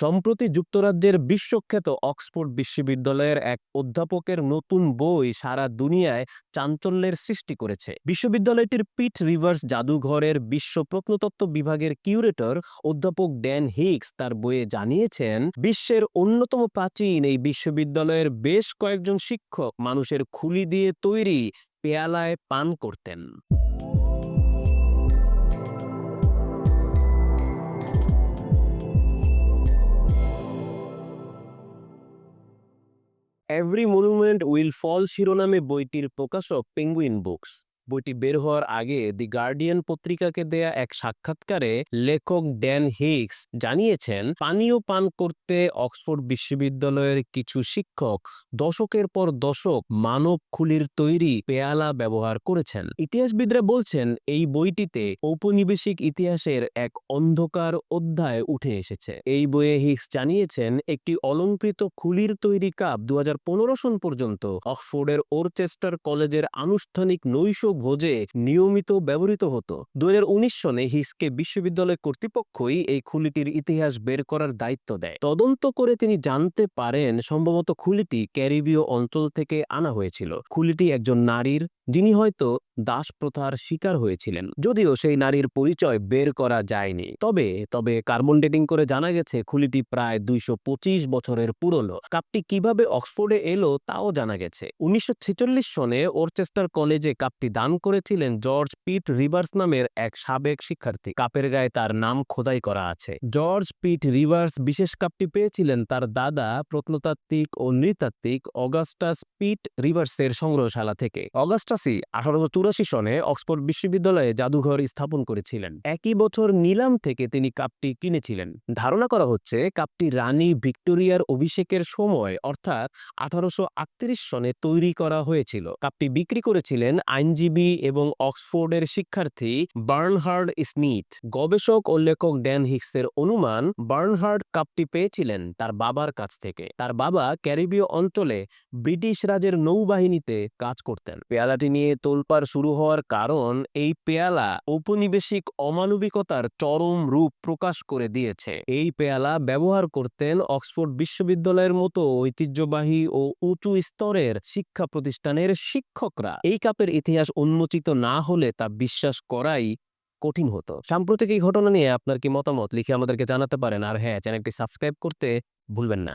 সম্প্রতি যুক্তরাজ্যের বিশ্বখ্যাত অক্সফোর্ড বিশ্ববিদ্যালয়ের এক অধ্যাপকের নতুন বই সারা দুনিয়ায় চাঞ্চল্যের সৃষ্টি করেছে। বিশ্ববিদ্যালয়টির পিট রিভার্স জাদুঘরের বিশ্ব প্রত্নতত্ত্ব বিভাগের কিউরেটর অধ্যাপক ড্যান হিক্স তার বইয়ে জানিয়েছেন, বিশ্বের অন্যতম প্রাচীন এই বিশ্ববিদ্যালয়ের বেশ কয়েকজন শিক্ষক মানুষের খুলি দিয়ে তৈরি পেয়ালায় পান করতেন। এভরি মনুমেন্ট উইল ফল শিরোনামে বইটির প্রকাশক পেঙ্গুইন বুকস বইটি বের হওয়ার আগে দি গার্ডিয়ান পত্রিকাকে দেয়া এক সাক্ষাৎকারে লেখক ড্যান হিক্স জানিয়েছেন, পানীয় পান করতে অক্সফোর্ড বিশ্ববিদ্যালয়ের কিছু শিক্ষক দশকের পর দশক মানব খুলির তৈরি পেয়ালা ব্যবহার করেছেন। ইতিহাসবিদরা বলছেন, এই বইটিতে ঔপনিবেশিক ইতিহাসের এক অন্ধকার অধ্যায় উঠে এসেছে। এই বইয়ে হিক্স জানিয়েছেন, একটি অলঙ্কৃত খুলির তৈরি কাপ দু হাজার পনেরো সন পর্যন্ত অক্সফোর্ডের ওরচেস্টার কলেজের আনুষ্ঠানিক নৈশ ভোজে নিয়মিত ব্যবহৃত হতো। দুই হাজার উনিশ সনে হিক্সকে বিশ্ববিদ্যালয় কর্তৃপক্ষই এই খুলিটির ইতিহাস বের করার দায়িত্ব দেয়। তদন্ত করে তিনি জানতে পারেন সম্ভবত খুলিটি ক্যারিবীয় অঞ্চল থেকে আনা হয়েছিল। খুলিটি একজন নারীর, যিনি হয়তো দাস প্রথার শিকার হয়েছিলেন। যদিও সেই নারীর পরিচয় বের করা যায়নি। তবে তবে কার্বন ডেটিং করে জানা গেছে খুলিটি প্রায় দুইশো পঁচিশ বছরের পুরনো। কাপটি কীভাবে অক্সফোর্ডে এলো তাও জানা গেছে। উনিশশো ছেচল্লিশ সনে ওরচেস্টার কলেজে কাপটি দান করেছিলেন জর্জ পিট রিভার্স নামের এক সাবেক শিক্ষার্থী। কাপের গায়ে তার নাম খোদাই করা আছে। জর্জ পিট রিভার্স বিশেষ কাপটি পেয়েছিলেন তার দাদা, প্রত্নতাত্ত্বিক ও নৃতাত্ত্বিক অগাস্টাস পিট রিভার্সের সংগ্রহশালা থেকে। অগাস্টাসই আঠারোশো সনে অক্সফোর্ড বিশ্ববিদ্যালয়ে জাদুঘর স্থাপন করেছিলেন। একই বছর নিলাম থেকে তিনি কাপটি কিনেছিলেন। ধারণা করা হচ্ছে কাপটি রানী ভিক্টোরিয়ার অভিষেকের সময়, অর্থাৎ আঠারোশো সনে তৈরি করা হয়েছিল। কাপটি বিক্রি করেছিলেন আইনজীবী এবং অক্সফোর্ডের শিক্ষার্থী বার্নহার্ড স্মিথ। গবেষক ও লেখক ড্যান হিক্সের অনুমান, বার্নহার্ড কাপটি পেয়েছিলেন তার বাবার কাছ থেকে। তার বাবা ক্যারিবীয় অঞ্চলে ব্রিটিশ রাজের নৌবাহিনীতে কাজ করতেন। পেয়ালাটি নিয়ে তোলপাড় শুরু হওয়ার কারণ এই পেয়ালা ঔপনিবেশিক অমানবিকতার চরম রূপ প্রকাশ করে দিয়েছে। এই পেয়ালা ব্যবহার করতেন অক্সফোর্ড বিশ্ববিদ্যালয়ের মতো ঐতিহ্যবাহী ও উঁচু স্তরের শিক্ষা প্রতিষ্ঠানের শিক্ষকরা। এই কাপের ইতিহাস উন্মোচিত না হলে তা বিশ্বাস করাই কঠিন হতো। সাম্প্রতিক এই ঘটনা নিয়ে আপনার কি মতামত? লিখে আমাদেরকে জানাতে পারেন। আর হ্যাঁ চ্যানেলটি সাবস্ক্রাইব করতে ভুলবেন না।